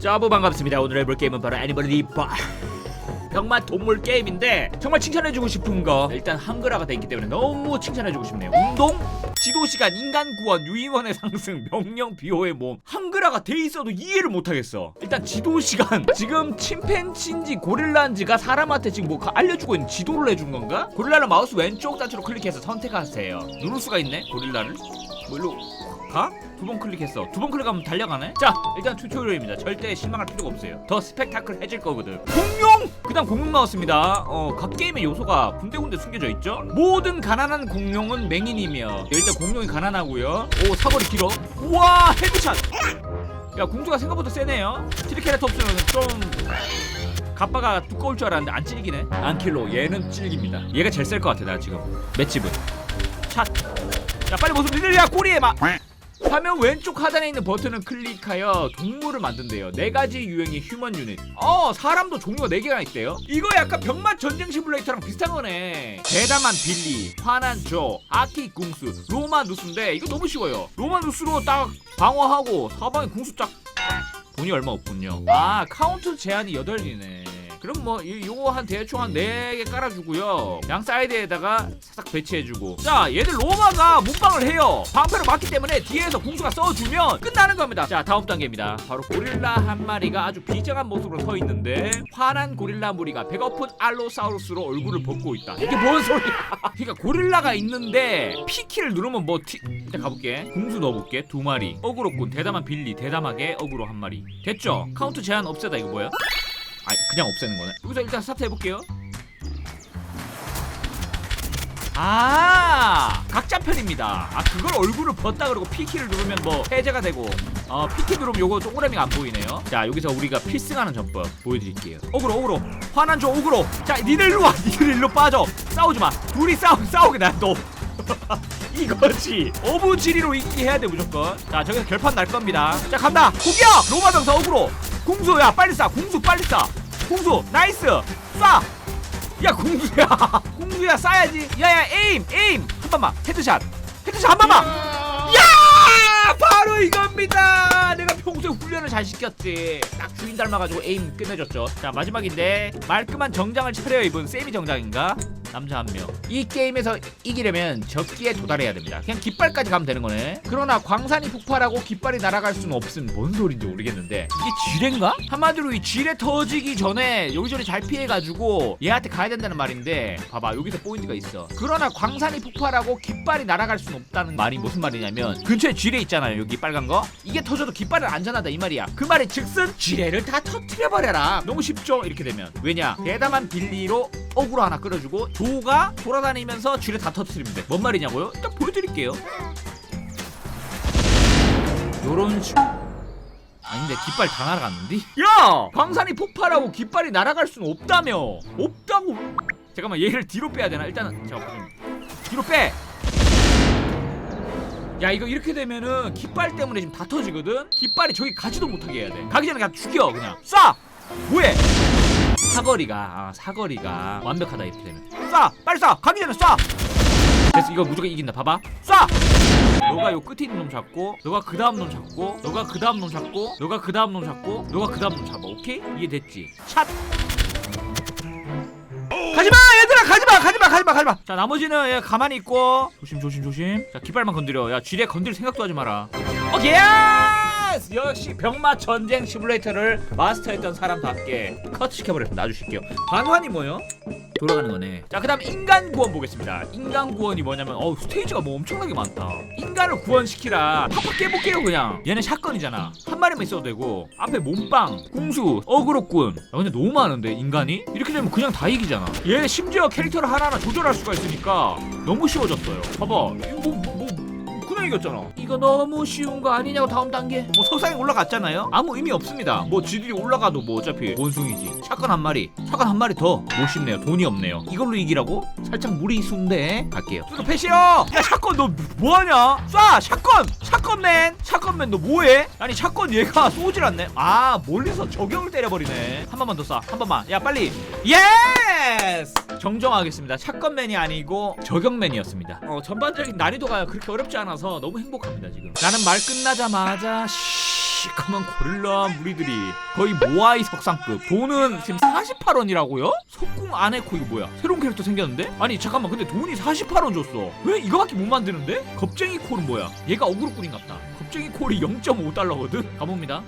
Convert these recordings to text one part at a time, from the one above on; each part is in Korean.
짜부 반갑습니다. 오늘 해볼 게임은 바로 애니멀 리버 병맛 동물 게임인데 정말 칭찬해주고 싶은 거 일단 한글화가 돼 있기 때문에 너무 칭찬해주고 싶네요. 운동, 지도 시간, 인간 구원, 유인원의 상승, 명령 비호의 몸 한글화가 돼 있어도 이해를 못하겠어. 일단 지도 시간 지금 침팬지인지 고릴라인지가 사람한테 지금 뭐 알려주고 있는 지도를 해준 건가? 고릴라는 마우스 왼쪽 단추로 클릭해서 선택하세요. 누를 수가 있네 고릴라를. 뭐 일로 가? 두 번 클릭했어. 두 번 클릭하면 달려가네. 자, 일단 튜토리얼입니다. 절대 실망할 필요가 없어요. 더 스펙타클 해질 거거든. 공룡! 그 다음 공룡 나왔습니다. 어, 각 게임의 요소가 군데군데 숨겨져 있죠. 모든 가난한 공룡은 맹인이며 일단 공룡이 가난하고요. 오, 사거리 길어. 우와, 헤드샷. 야, 공주가 생각보다 세네요. 트리케라톱스는 좀 가빠가 두꺼울 줄 알았는데 안 찔기네. 안킬로 얘는 찔깁니다. 얘가 제일 셀 것 같아 나 지금. 맷집은. 샷. 자 빨리 모습 리들야 꼬리에 막. 화면 왼쪽 하단에 있는 버튼을 클릭하여 동물을 만든대요. 네 가지 유형의 휴먼 유닛. 어, 사람도 종류가 네 개가 있대요. 이거 약간 병맛 전쟁 시뮬레이터랑 비슷한 거네. 대담한 빌리, 화난 조, 아키 궁수, 로마 누스인데 이거 너무 쉬워요. 로마 누스로 딱 방어하고 사방에 궁수 쫙. 돈이 얼마 없군요. 아, 카운트 제한이 8개네. 그럼 뭐 이- 요거 한 대충 한 4개 깔아주고요. 양 사이드에다가 살짝 배치해주고. 자 얘들 로마가 몸빵을 해요. 방패를 맞기 때문에 뒤에서 궁수가 써주면 끝나는 겁니다. 자 다음 단계입니다. 바로 고릴라 한 마리가 아주 비정한 모습으로 서 있는데 화난 고릴라 무리가 배고픈 알로사우루스로 얼굴을 벗고 있다. 이게 뭔 소리야? 그러니까 고릴라가 있는데 P키를 누르면 뭐 티... 일단 가볼게. 궁수 넣어볼게. 두 마리. 어그로꾼. 대담한 빌리. 대담하게 어그로 한 마리. 됐죠? 카운트 제한 없애다. 이거 뭐야? 아 그냥 없애는 거네. 여기서 일단 스타트 해볼게요. 아 각자 편입니다. 아 그걸 얼굴을 벗다 그러고 P키를 누르면 뭐 해제가 되고 어 P키 누르면 요거 동그라미가 안 보이네요. 자 여기서 우리가 필승하는 전법 보여드릴게요. 어그로 어그로 화난 저 어그로. 자 니들 일로 와 니들 일로 빠져. 싸우지 마. 둘이 싸우 싸우게 놔둬. 이거지 어부지리로 이기게 해야 돼 무조건 자 저기서 결판 날 겁니다 자 간다 공격 로마 병사 어그로 궁수 야 빨리 쏴 궁수 빨리 쏴 궁수 나이스 쏴야 궁수야. 궁수야 쏴야지. 야야 에임 에임. 한 번만 헤드샷. 헤드샷 한 번만. 야! 바로 이겁니다. 내가 평소에 훈련을 잘 시켰지. 딱 주인 닮아가지고 에임 끝내줬죠. 자 마지막인데 말끔한 정장을 차려 입은 세미 정장인가 남자 한 명. 이 게임에서 이기려면 적기에 도달해야 됩니다. 그냥 깃발까지 가면 되는 거네. 그러나 광산이 폭발하고 깃발이 날아갈 수는 없음. 뭔 소린지 모르겠는데 이게 지뢰인가? 한마디로 이 지뢰 터지기 전에 여기저기 잘 피해가지고 얘한테 가야 된다는 말인데 봐봐 여기서 포인트가 있어. 그러나 광산이 폭발하고 깃발이 날아갈 수는 없다는 말이 무슨 말이냐면 근처에 지뢰 있잖아요. 여기 빨간 거. 이게 터져도 깃발은 안전하다 이 말이야. 그 말이 즉슨 지뢰를 다 터트려 버려라. 너무 쉽죠? 이렇게 되면 왜냐? 대담한 빌리로 어그로 하나 끌어주고 조가 돌아다니면서 쥐를 다 돼. 뭔 말이냐고요? 일단 보여드릴게요. 요런 식. 아닌데 깃발 다 날아갔는데? 야! 광산이 폭발하고 깃발이 날아갈 수는 없다며. 없다고. 잠깐만 얘를 뒤로 빼야 되나? 일단은 잠깐만. 뒤로 빼. 야 이거 이렇게 되면은 깃발 때문에 지금 다 터지거든. 깃발이 저기 가지도 못하게 해야 돼. 가기 전에 그냥 죽여 그냥. 쏴. 뭐해? 사거리가 아, 사거리가 완벽하다 이렇게 되면. 쏴! 빨리 쏴! 가기 전에 쏴 됐어 이거 무조건 이긴다. 봐봐. 쏴! 너가 요 끝에 있는 놈 잡고 너가 그 다음 놈 잡고 너가 그 다음 놈 잡고 너가 그 다음 놈 잡고 너가 그 다음 놈 잡아. 오케이? 이해됐지? 샷! 가지마! 얘들아 가지마! 가지마! 가지마! 가지마! 자 나머지는 얘 가만히 있고. 조심 조심 조심. 자 깃발만 건드려. 야 쥐레 건들 생각도 하지 마라. 오케이 예스! 역시 병맛 전쟁 시뮬레이터를 마스터했던 사람답게 컷 시켜버렸습니다. 놔주실게요. 반환이 뭐요? 돌아가는 거네. 자 그 다음 인간 구원 보겠습니다. 인간 구원이 뭐냐면 어우 스테이지가 뭐 엄청나게 많다. 인간을 구원시키라. 팍팍 깨볼게요 그냥. 얘는 샷건이잖아. 한 마리만 있어도 되고 앞에 몸빵 궁수 어그로꾼. 야 근데 너무 많은데 인간이? 이렇게 되면 그냥 다 이기잖아. 얘 심지어 캐릭터를 하나하나 조절할 수가 있으니까 너무 쉬워졌어요. 봐봐. 뭐, 뭐 이겼잖아. 이거 너무 쉬운 거 아니냐고 다음 단계. 뭐 석상에 올라갔잖아요. 아무 의미 없습니다. 뭐 지들이 올라가도 뭐 어차피 원숭이지. 샷건 한 마리, 샷건 한 마리 더. 못 쉽네요. 돈이 없네요. 이걸로 이기라고? 살짝 무리 수인데 갈게요. 이거 패시요. 야 샷건 너 뭐하냐? 쏴 샷건, 샷건맨, 샷건맨 너 뭐해? 아니 샷건 얘가 쏘질 않네. 아 멀리서 저격을 때려버리네. 한 번만 더 쏴. 한 번만. 야 빨리. 예스. 정정하겠습니다. 샷건맨이 아니고 저격맨이었습니다. 어 전반적인 난이도가 그렇게 어렵지 않아서 너무 행복합니다 지금. 나는 말 끝나자마자 시커먼 고릴라 무리들이 거의 모아이 석상급. 돈은 지금 48원이라고요? 속궁 아네코 이거 뭐야? 새로운 캐릭터 생겼는데? 아니 잠깐만. 근데 돈이 48원 줬어. 왜 이거밖에 못 만드는데? 겁쟁이 콜은 뭐야? 얘가 어그로꾼인갑다. 겁쟁이 콜이 0.5달러거든? 가봅니다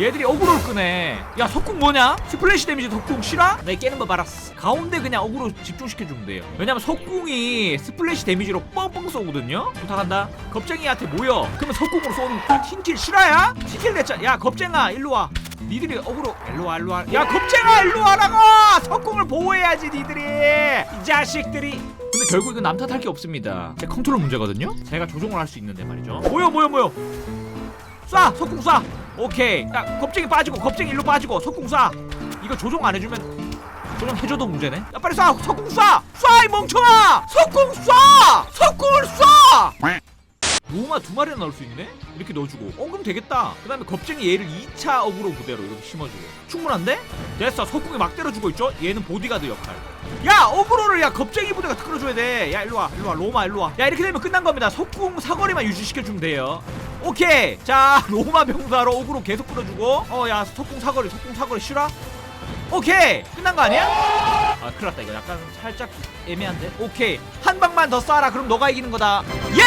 얘들이 어그로를 끄네. 야 석궁 뭐냐? 스플래시 데미지 석궁 실화? 내 깨는 거 말았어. 가운데 그냥 어그로 집중시켜주면 돼요. 왜냐면 석궁이 스플래시 데미지로 뻥뻥 쏘거든요? 부탁한다. 겁쟁이한테 모여. 그러면 석궁으로 쏘는 아, 틴킬 실화야? 틴킬 냈잖아 야 겁쟁아 일로와. 니들이 어그로. 일로와 일로와. 야 겁쟁아 일로와라고! 석궁을 보호해야지 니들이. 이 자식들이. 근데 결국 이건 남 탓할 게 없습니다. 제 컨트롤 문제거든요? 제가 조종을 할 수 있는데 말이죠. 모여 모여 모여. 쏴! 석궁 쏴! 오케이 야 겁쟁이 빠지고 겁쟁이 일로 빠지고 석궁 쏴! 이거 조종 안 해주면 조종 해줘도 문제네 야 빨리 쏴! 석궁 쏴! 쏴이 멍청아! 석궁 쏴! 석궁을 쏴! 로마 두 마리나 넣을 수 있네? 이렇게 넣어주고 어 그럼 되겠다 그 다음에 겁쟁이 얘를 2차 어그로 부대로 이렇게 심어주고 충분한데? 됐어 석궁이 막 때려주고 있죠? 얘는 보디가드 역할 야 어그로를 야 겁쟁이 부대가 끌어줘야 돼야 일로와 일로와 로마 일로와 야 이렇게 되면 끝난 겁니다 석궁 사거리만 유지시켜주면 돼요 오케이. 자 로마 병사로 어그로 계속 끌어주고. 어 야 석궁 사거리 석궁 사거리 실화 오케이. 끝난 거 아니야? 아 큰일 났다. 이거 약간 살짝 애매한데. 오케이. 한 방만 더 쏴라. 그럼 너가 이기는 거다. 예!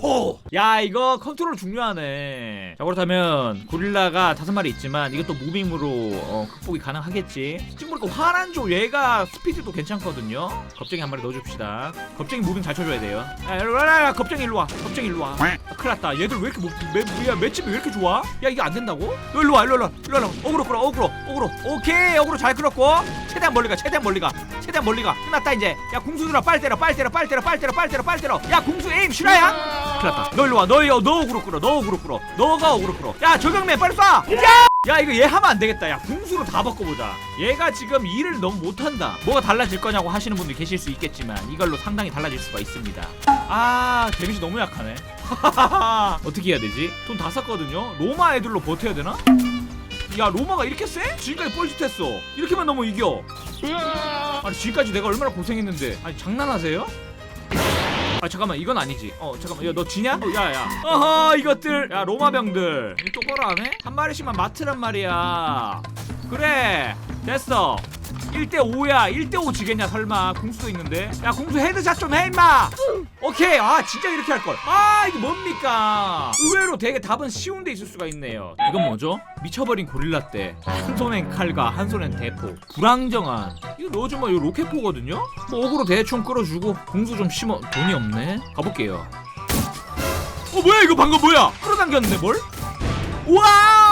호! 야 이거 컨트롤 중요하네. 자 그렇다면 고릴라가 다섯 마리 있지만 이것도 무빙으로 어, 극복이 가능하겠지. 지금 보니까 화난조 얘가 스피드도 괜찮거든요. 겁쟁이 한 마리 넣어줍시다. 겁쟁이 무빙 잘 쳐줘야 돼요. 야 겁쟁이 일로 와. 겁쟁이 일로 와. 아, 큰일 났다. 얘들 왜 이렇게 뭐, 매, 야, 맷집이 왜 이렇게 좋아? 야 이게 안 된다고? 너 일로 와 일로 와 일로 와. 어그로 끌어 어그로 어그로. 오케이 어그로 잘 끌었고. 최대한 멀리 가 최대한 멀리 가. 최대한 멀리 가. 끝났다 이제. 야 궁수들아 빨리 때려 빨리 때려 빨리 때려 빨리 때려 빨리 때려 빨리 때려. 야 궁수 에임 실화야? 큰일 났다. 너 일로 와 너 너 어그로 끌어. 너 어그로 끌어. 너가 어그로 끌어. 야 저경맨 빨리 쏴! 야! 야 이거 얘 하면 안 되겠다. 야 궁수로 다 바꿔보자. 얘가 지금 일을 너무 못한다. 뭐가 달라질 거냐고 하시는 분들이 계실 수 있겠지만 이걸로 상당히 달라질 수가 있습니다. 아 데미지 너무 약하네. 어떻게 해야 되지? 돈다 썼거든요? 로마 애들로 버텨야 되나? 야 로마가 이렇게 세? 지금까지 뻘짓했어. 이렇게만 넘으면 이겨. 아니 지금까지 내가 얼마나 고생했는데. 아니 장난하세요? 아 잠깐만 이건 아니지. 어 잠깐만. 야너 지냐? 어, 야야. 어허 이것들. 야 로마병들. 이 똑바로 안 해? 한 마리씩만 맡으란 말이야. 그래 됐어 1대5야 1대5 지겠냐 설마. 궁수도 있는데. 야 궁수 헤드샷 좀 해 임마! 오케이. 아 진짜 이렇게 할걸. 아 이게 뭡니까? 의외로 되게 답은 쉬운 데 있을 수가 있네요. 이건 뭐죠? 미쳐버린 고릴라 때 한 손엔 칼과 한 손엔 대포. 불안정한. 이거 넣어주면 이거 로켓포거든요? 뭐 어그로 대충 끌어주고 궁수 좀 심어. 돈이 없네. 가볼게요. 어 뭐야? 이거 방금 뭐야? 끌어당겼는데 뭘? 와우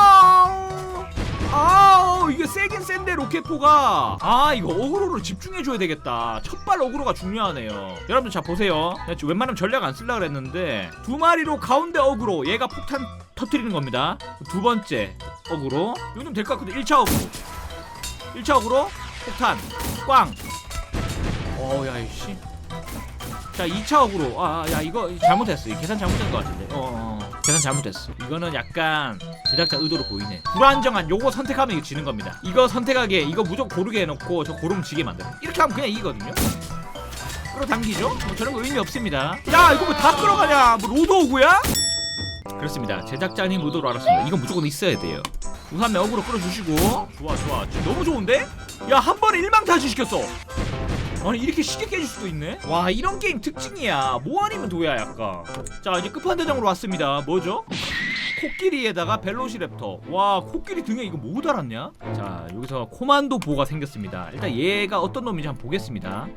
아 이게 세긴 센데 로켓포가. 아 이거 어그로를 집중해줘야 되겠다. 첫발 어그로가 중요하네요. 여러분들 자 보세요. 웬만하면 전략 안 쓸라 그랬는데 두 마리로 가운데 어그로. 얘가 폭탄 터트리는 겁니다. 두 번째 어그로. 좀될것 같은데. 1차 어그로. 1차 어그로. 폭탄. 꽝. 어야 이씨 자 2차 어그로. 아 야 이거 잘못했어. 이 계산 잘못된 것 같은데. 어, 어. 계산 잘못됐어. 이거는 약간 제작자 의도로 보이네. 불안정한 요거 선택하면 이거 지는 겁니다. 이거 선택하게 이거 무조건 고르게 해놓고 저 고르면 지게 만들어 이렇게 하면 그냥 이기거든요. 끌어당기죠? 뭐 저런 거 의미 없습니다. 야 이거 뭐 다 끌어가냐? 뭐 로드 오구야? 그렇습니다. 제작자님 의도로 알았습니다. 이건 무조건 있어야 돼요. 우산매 어그로 끌어주시고. 좋아 좋아. 너무 좋은데? 야 한 번에 일망타지 시켰어 아니 이렇게 쉽게 깨질 수도 있네? 와 이런 게임 특징이야. 뭐 아니면 도야 약간. 자 이제 끝판대장으로 왔습니다. 뭐죠? 코끼리에다가 벨로시랩터. 와 코끼리 등에 이거 뭐 달았냐? 자 여기서 코만도 보가 생겼습니다. 일단 얘가 어떤 놈인지 한번 보겠습니다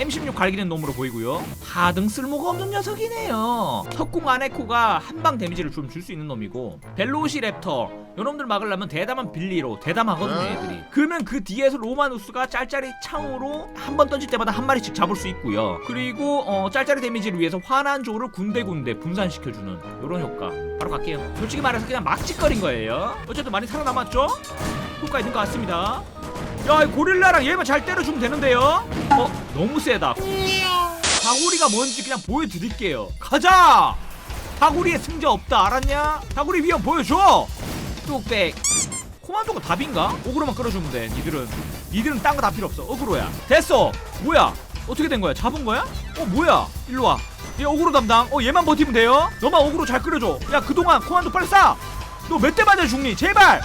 M16 갈기는 놈으로 보이고요. 하등 쓸모가 없는 녀석이네요. 석궁 아네코가 한방 데미지를 좀 줄 수 있는 놈이고 벨로시 랩터. 요놈들 막으려면 대담한 빌리로 대담하거든요 얘들이. 그러면 그 뒤에서 로마누스가 짤짤이 창으로 한 번 던질 때마다 한 마리씩 잡을 수 있고요. 그리고 어, 짤짤이 데미지를 위해서 화난 조를 군데군데 분산시켜주는 요런 효과. 바로 갈게요. 솔직히 말해서 그냥 막짓거린 거예요. 어쨌든 많이 살아남았죠? 효과 있는 것 같습니다 야, 이 고릴라랑 얘만 잘 때려주면 되는데요? 어, 너무 세다. 다구리가 뭔지 그냥 보여드릴게요. 가자! 다구리의 승자 없다, 알았냐? 다구리 위험 보여줘! 뚝백. 코만도가 답인가? 어그로만 끌어주면 돼 니들은 니들은 딴 거 다 필요 없어 어그로야 됐어 뭐야 어떻게 된 거야 잡은 거야? 어 뭐야 일로 와 얘 어그로 담당 어 얘만 버티면 돼요 너만 어그로 잘 끌어줘 야 그동안 코만도 빨리 쏴너 몇 대 맞아 죽니 제발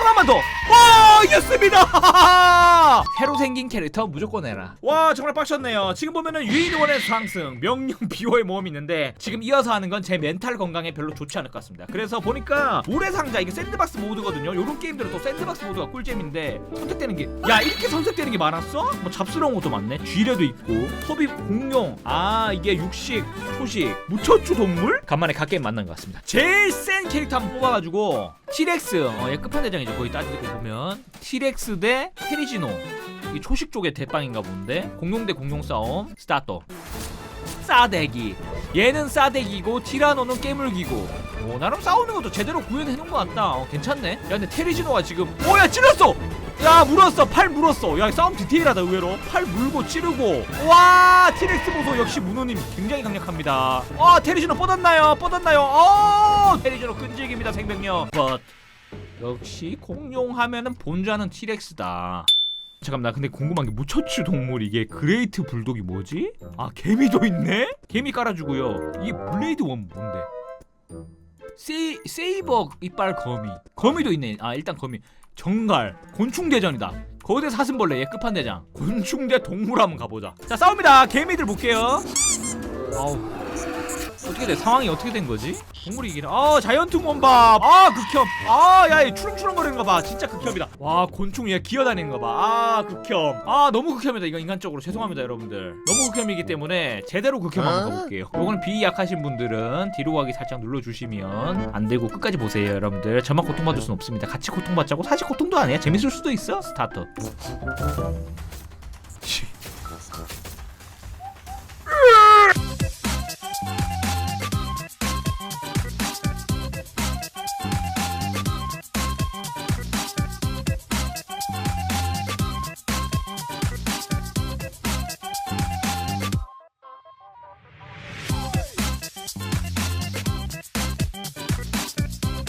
하나만 더. 와 이겼습니다. 새로 생긴 캐릭터 무조건 해라. 와 정말 빡쳤네요. 지금 보면은 유인원의 상승, 명령 비호의 모험이 있는데 지금 이어서 하는 건 제 멘탈 건강에 별로 좋지 않을 것 같습니다. 그래서 보니까 모래상자 이게 샌드박스 모드거든요. 요런 게임들은 또 샌드박스 모드가 꿀잼인데 선택되는 게 야 이렇게 선택되는 게 많았어? 뭐 잡스러운 것도 많네. 쥐레도 있고 소비 공룡. 아 이게 육식, 초식, 무척추 동물? 간만에 갓게임 만난 것 같습니다. 제일 센 캐릭터 한번 뽑아가지고 티렉스. 어, 얘 끝판대장이죠. 거의 따지고 보면. 티렉스 대 테리지노. 이 초식 쪽의 대빵인가 본데? 공룡 대 공룡 싸움. 스타트 싸대기. 얘는 싸대기고 티라노는 깨물기고. 오 나름 싸우는 것도 제대로 구현해 놓은 것 같다. 어, 괜찮네. 야 근데 테리지노가 지금 오야 찔렀어! 야 물었어. 팔 물었어. 야 싸움 디테일하다 의외로. 팔 물고 찌르고. 와 티렉스 보소. 역시 문호님 굉장히 강력합니다. 어 테리지노 뻗었나요? 뻗었나요? 어 테리지노 끈질깁니다 생명력. but 역시 공룡 하면은 본자는 티렉스다 잠깐만 나 근데 궁금한 게 무처추 동물 이게 그레이트 불독이 뭐지? 아 개미도 있네? 개미 깔아주고요. 이게 블레이드 원 뭔데? 세이, 세이버 이빨 거미. 거미도 있네. 아 일단 거미. 정갈. 곤충대전이다. 거대 사슴벌레 얘 끝판대장. 곤충대 동물 한번 가보자. 자 싸웁니다. 개미들 볼게요. 아우 어떻게 돼? 상황이 어떻게 된 거지? 동물이 이기네. 아 자이언트 원밥. 아 극혐. 아야 추렁추렁거리는 거봐. 진짜 극혐이다. 와 곤충 얘 기어다니는 거봐아 극혐. 아 너무 극혐이다. 이거 인간적으로. 죄송합니다 여러분들. 너무 극혐이기 때문에 제대로 극혐 한번 가볼게요. 요거는 비 약하신 분들은 뒤로 가기 살짝 눌러주시면 안 되고 끝까지 보세요 여러분들. 저만 고통받을 순 없습니다. 같이 고통받자고? 사실 고통도 아니야. 재밌을 수도 있어 스타트